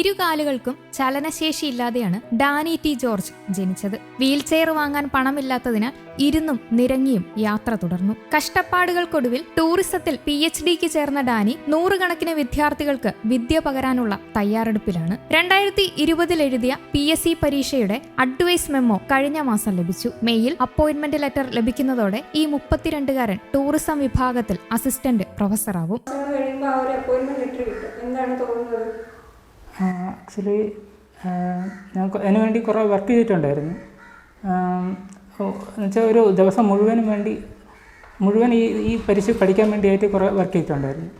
ഇരുകാലുകൾക്കും ചലനശേഷിയില്ലാതെയാണ് Dani T George ജനിച്ചത്. Wheelchair വാങ്ങാൻ പണമില്ലാത്തതിനാൽ ഇരുന്നും നിരങ്ങിയും യാത്ര തുടർന്നു. കഷ്ടപ്പാടുകൾക്കൊടുവിൽ ടൂറിസത്തിൽ പി എച്ച് ഡിക്ക് ചേർന്ന ഡാനി നൂറുകണക്കിന് വിദ്യാർത്ഥികൾക്ക് വിദ്യ പകരാനുള്ള തയ്യാറെടുപ്പിലാണ്. രണ്ടായിരത്തി ഇരുപതിൽ എഴുതിയ പി എസ് സി പരീക്ഷയുടെ അഡ്വൈസ് മെമ്മോ കഴിഞ്ഞ മാസം ലഭിച്ചു. മെയ്യിൽ അപ്പോയിന്റ്മെന്റ് ലെറ്റർ ലഭിക്കുന്നതോടെ ഈ മുപ്പത്തിരണ്ടുകാരൻ ടൂറിസം വിഭാഗത്തിൽ അസിസ്റ്റന്റ് പ്രൊഫസറാവും. ആക്ച്വലി ഞാൻ അതിന് വേണ്ടി കുറേ വർക്ക് ചെയ്തിട്ടുണ്ടായിരുന്നു. എന്നുവെച്ചാൽ ഒരു ദിവസം മുഴുവനും വേണ്ടി മുഴുവൻ ഈ ഈ പരീക്ഷ പഠിക്കാൻ വേണ്ടിയായിട്ട് കുറേ വർക്ക് ചെയ്തിട്ടുണ്ടായിരുന്നു.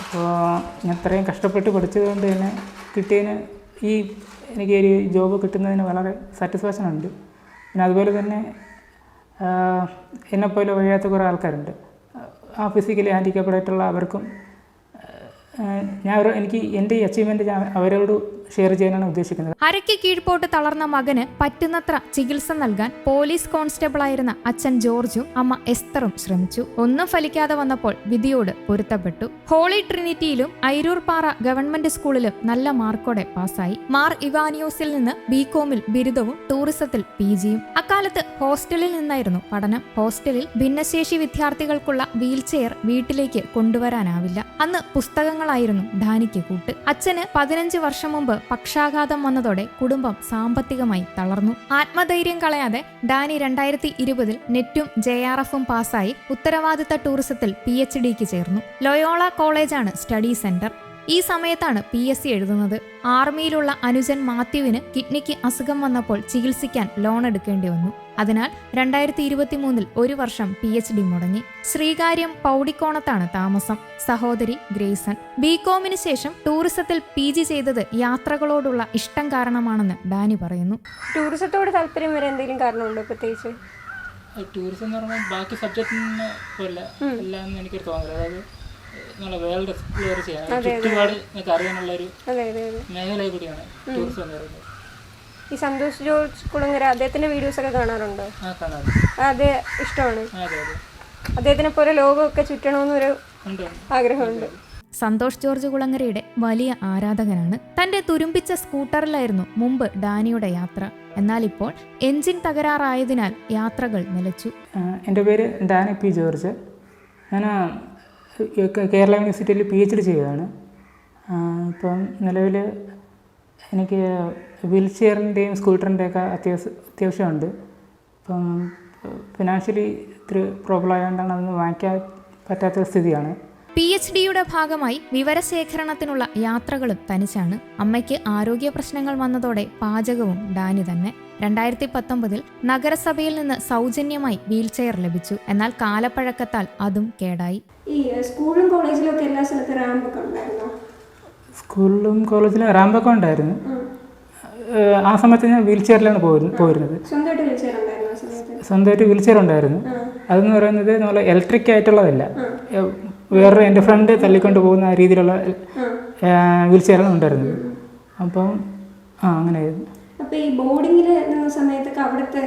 അപ്പോൾ ഞാൻ അത്രയും കഷ്ടപ്പെട്ട് പഠിച്ചത് കൊണ്ട് തന്നെ കിട്ടിയതിന് ഈ എനിക്ക് ഒരു ജോബ് കിട്ടുന്നതിന് വളരെ സാറ്റിസ്ഫാക്ഷൻ ഉണ്ട്. പിന്നെ അതുപോലെ തന്നെ എന്നെപ്പോലെ വഴിയാത്ത കുറേ ആൾക്കാരുണ്ട്. ആ ഫിസിക്കലി ഹാൻഡിക്കാപ്പഡായിട്ടുള്ള അവർക്കും ഞാൻ ഒരു- എനിക്ക് എന്റെ ഈ അച്ചീവ്മെന്റ് ഞാൻ അവരോട് ഷെയർ ചെയ്യാനാണ് ഉദ്ദേശിക്കുന്നത്. അരയ്ക്ക് കീഴ്പോട്ട് തളർന്ന മകന് പറ്റുന്നത്ര ചികിത്സ നൽകാൻ പോലീസ് കോൺസ്റ്റബിളായിരുന്ന അച്ഛൻ ജോർജും അമ്മ എസ്തറും ശ്രമിച്ചു. ഒന്നും ഫലിക്കാതെ വന്നപ്പോൾ വിധിയോട് പൊരുത്തപ്പെട്ടു. ഹോളി ട്രിനിറ്റിയിലും ഐരൂർ പാറ ഗവൺമെന്റ് സ്കൂളിലും നല്ല മാർക്കോടെ പാസ്സായി. മാർ ഇവാനിയോസിൽ നിന്ന് ബികോമിൽ ബിരുദവും ടൂറിസത്തിൽ പി ജിയും. അക്കാലത്ത് ഹോസ്റ്റലിൽ നിന്നായിരുന്നു പഠനം. ഹോസ്റ്റലിൽ ഭിന്നശേഷി വിദ്യാർത്ഥികൾക്കുള്ള വീൽചെയർ വീട്ടിലേക്ക് കൊണ്ടുവരാനാവില്ല. അന്ന് പുസ്തകങ്ങളായിരുന്നു ധാനിക്ക് കൂട്ട്. അച്ഛന് പതിനഞ്ച് വർഷം മുമ്പ് പക്ഷാഘാതം വന്നതോടെ കുടുംബം സാമ്പത്തികമായി തളർന്നു. ആത്മധൈര്യം കളയാതെ ഡാനി രണ്ടായിരത്തി ഇരുപതിൽ നെറ്റും ജെ ആർ എഫും പാസ്സായി ഉത്തരവാദിത്ത ടൂറിസത്തിൽ പി എച്ച് ഡിക്ക് ചേർന്നു. ലൊയോള കോളേജാണ് സ്റ്റഡി സെന്റർ. ഈ സമയത്താണ് പി എസ് സി എഴുതുന്നത്. ആർമിയിലുള്ള അനുജൻ മാത്യുവിന് കിഡ്നിക്ക് അസുഖം വന്നപ്പോൾ ചികിത്സിക്കാൻ ലോൺ എടുക്കേണ്ടി വന്നു. അതിനാൽ രണ്ടായിരത്തി ഇരുപത്തി മൂന്നിൽ ഒരു വർഷം പി എച്ച് ഡി മുടങ്ങി. ശ്രീകാര്യം പൗടിക്കോണത്താണ് താമസം. സഹോദരി ഗ്രേസൺ. ബികോമിന് ശേഷം ടൂറിസത്തിൽ പി ജി ചെയ്തത് യാത്രകളോടുള്ള ഇഷ്ടം കാരണമാണെന്ന് ഡാനി പറയുന്നു. ടൂറിസത്തോട് താല്പര്യം വരെ എന്തെങ്കിലും കാരണമുണ്ടോ പ്രത്യേകിച്ച്? ടൂറിസം എന്ന് പറഞ്ഞാൽ ബാക്കി സബ്ജക്റ്റിന് പോലെ എല്ലാം എന്ന് എനിക്കൊരു തോന്നുന്നത് അതായത് നല്ല വേൾഡ് എക്സ്പ്ലോർ ചെയ്യാൻ. ചുറ്റുപാട് നിങ്ങൾക്ക് അറിയാനുള്ള ഒരു മേഖല കൂടിയാണ് ടൂറിസം എന്ന് പറയുന്നത്. ഈ സന്തോഷ് ജോർജ് കുളങ്ങര അദ്ദേഹത്തിന്റെ വീഡിയോസ് ഒക്കെ കാണാറുണ്ടോ? അത് ഇഷ്ടമാണ് ആ, അതെ അതെ അദ്ദേഹത്തിനെ പോലെ ലോകമൊക്കെ ചുറ്റണമെന്നൊരു. ആഗ്രഹമുണ്ട്. സന്തോഷ് ജോർജ് കുളങ്ങരയുടെ വലിയ ആരാധകനാണ്. തന്റെ തുരുമ്പിച്ച സ്കൂട്ടറിലായിരുന്നു മുമ്പ് ഡാനിയുടെ യാത്ര. എന്നാൽ ഇപ്പോൾ എൻജിൻ തകരാറായതിനാൽ യാത്രകൾ നിലച്ചു. എന്റെ പേര് ഡാനി പി ജോർജ്. ഞാൻ കേരള യൂണിവേഴ്സിറ്റിയിൽ പി എച്ച് ഡി ആ, ഇപ്പം നിലവിൽ എനിക്ക് വീൽ ചെയറിന്റെയും സ്കൂട്ടറിന്റെയൊക്കെ അത്യാവശ്യം അത്യാവശ്യമുണ്ട്. ഇപ്പം ഫിനാൻഷ്യലി ഇത്തിരി പ്രോബ്ലം ആയതുകൊണ്ടാണ് അതൊന്നും വാങ്ങിക്കാൻ പറ്റാത്ത സ്ഥിതിയാണ്. പി എച്ച് ഡിയുടെ ഭാഗമായി വിവരശേഖരണത്തിനുള്ള യാത്രകളും തനിച്ചാണ്. അമ്മയ്ക്ക് ആരോഗ്യ പ്രശ്നങ്ങൾ വന്നതോടെ പാചകവും ഡാനി തന്നെ. രണ്ടായിരത്തി പത്തൊമ്പതിൽ നഗരസഭയിൽ നിന്ന് സൗജന്യമായി വീൽചെയർ ലഭിച്ചു. എന്നാൽ കാലപ്പഴക്കത്താൽ അതും കേടായി. ഈ സ്കൂളിലും കോളേജിലും ഒക്കെ എല്ലാ സ്ഥലത്തും സ്കൂളിലും കോളേജിലും റാമ്പൊക്കെ ഉണ്ടായിരുന്നു. ആ സമയത്ത് ഞാൻ വീൽ ചെയറിലാണ് പോയിരുന്നത് സ്വന്തമായിട്ട് വീൽ ചെയർ ഉണ്ടായിരുന്നു. അതെന്ന് പറയുന്നത് നമ്മൾ ഇലക്ട്രിക് ആയിട്ടുള്ളതല്ല. വേറെ വേറൊരു എന്റെ ഫ്രണ്ട് തള്ളിക്കൊണ്ട് പോകുന്ന രീതിയിലുള്ള വീൽ ചെയറാണ് ഉണ്ടായിരുന്നത്. അപ്പം ആ അങ്ങനെയായിരുന്നു. ഈ ബോർഡിങ്ങിൽ നിന്ന സമയത്തൊക്കെ അവിടുത്തെ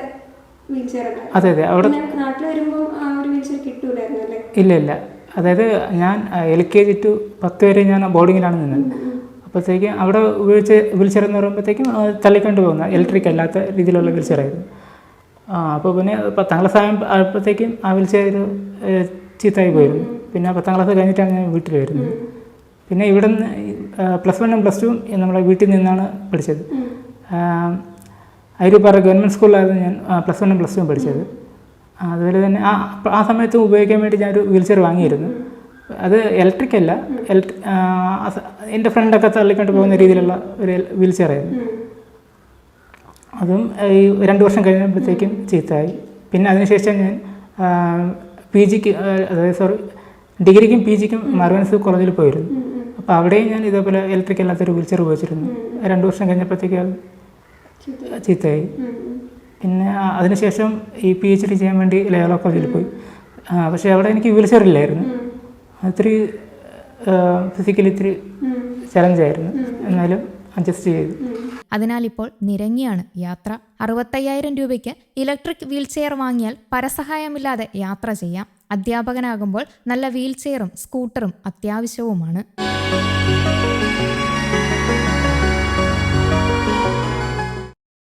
അതെ അതെ. അവിടെ നാട്ടിൽ വരുമ്പോൾ ആ ഒരു വീൽ ചെയർ കിട്ടൂലായിരുന്നു അല്ലേ? ഇല്ല ഇല്ല. അതായത് ഞാൻ എൽ കെ ജി ടു പത്ത് വരെ ഞാൻ ബോർഡിങ്ങിലാണ് നിന്നത്. അപ്പോഴത്തേക്കും അവിടെ ഉപയോഗിച്ച് വീൽച്ചെയർ ചെയർ എന്ന് പറയുമ്പോഴത്തേക്കും തള്ളിക്കൊണ്ട് പോകുന്ന ഇലക്ട്രിക് അല്ലാത്ത രീതിയിലുള്ള വീൽ ചെയറായിരുന്നു ആ അപ്പോൾ പിന്നെ പത്താം ക്ലാസ് ആയപ്പോഴത്തേക്കും ആ വീൽ ചെയർ ചീത്തയായി പോയിരുന്നു. പിന്നെ പത്താം ക്ലാസ് കഴിഞ്ഞിട്ടാണ് ഞാൻ വീട്ടിൽ വരുന്നത് പിന്നെ ഇവിടെ നിന്ന് പ്ലസ് വണ്ണും പ്ലസ് ടുവും നമ്മുടെ വീട്ടിൽ നിന്നാണ് പഠിച്ചത്. അരിപ്പാറ ഗവൺമെന്റ് സ്കൂളിലായിരുന്നു ഞാൻ പ്ലസ് വണ്ണും പ്ലസ് ടുവും പഠിച്ചത്. അതുപോലെ തന്നെ ആ ആ സമയത്ത് ഉപയോഗിക്കാൻ വേണ്ടി ഞാനൊരു വീൽ ചെയർ വാങ്ങിയിരുന്നു അത് ഇലക്ട്രിക് അല്ല ഇലക്ട്രി എന്റെ ഫ്രണ്ടൊക്കെ തള്ളിക്കൊണ്ട് പോകുന്ന രീതിയിലുള്ള ഒരു വീൽ ചെയറായിരുന്നു അതും ഈ രണ്ട് വർഷം കഴിഞ്ഞപ്പോഴത്തേക്കും ചീത്തയായി. പിന്നെ അതിനുശേഷം ഞാൻ പി ജിക്ക് അതായത് സോറി ഡിഗ്രിക്കും പി ജിക്കും മർവൻസ് കോളേജിൽ പോയിരുന്നു. അപ്പോൾ അവിടെയും ഞാൻ ഇതേപോലെ ഇലക്ട്രിക് അല്ലാത്തൊരു വീൽ ചെയർ ഉപയോഗിച്ചിരുന്നു രണ്ട് വർഷം കഴിഞ്ഞപ്പോഴത്തേക്ക് ചീത്തയായി. പിന്നെ അതിനുശേഷം ഈ പി എച്ച് ഡി ചെയ്യാൻ വേണ്ടി ലയോള കോളേജിൽ പോയി. പക്ഷെ അവിടെ എനിക്ക് വീൽ ചെയർ ഇല്ലായിരുന്നു ഒത്തിരി ഫിസിക്കലി ഇത്തിരി ചലഞ്ചായിരുന്നു എന്നാലും അഡ്ജസ്റ്റ് ചെയ്തു. അതിനാൽ ഇപ്പോൾ നിരങ്ങിയാണ് യാത്ര. അറുപത്തയ്യായിരം രൂപയ്ക്ക് ഇലക്ട്രിക് വീൽചെയർ വാങ്ങിയാൽ പരസഹായമില്ലാതെ യാത്ര ചെയ്യാം. അധ്യാപകനാകുമ്പോൾ നല്ല വീൽചെയറും സ്കൂട്ടറും അത്യാവശ്യവുമാണ്.